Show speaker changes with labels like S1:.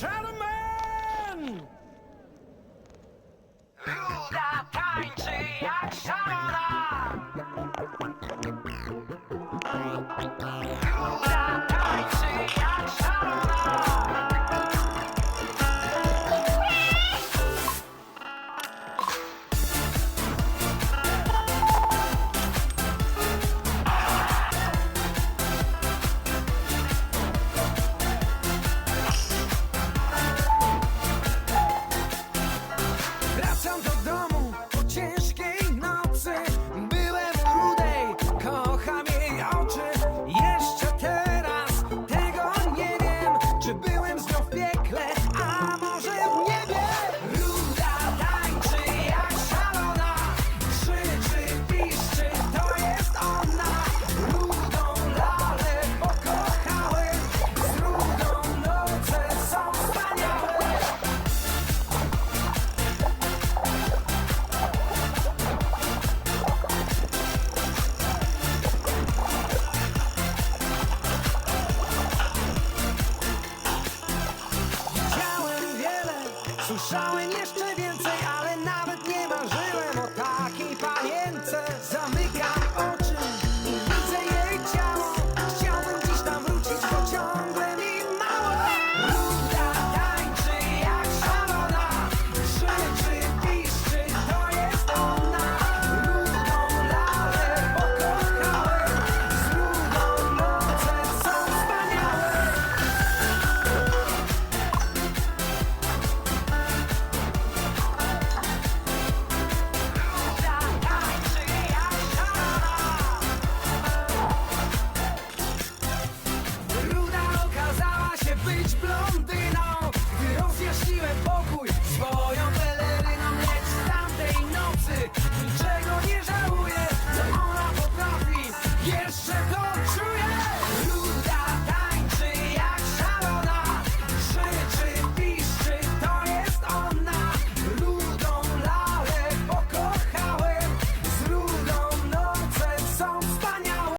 S1: Shadow! Słyszałem jeszcze więcej.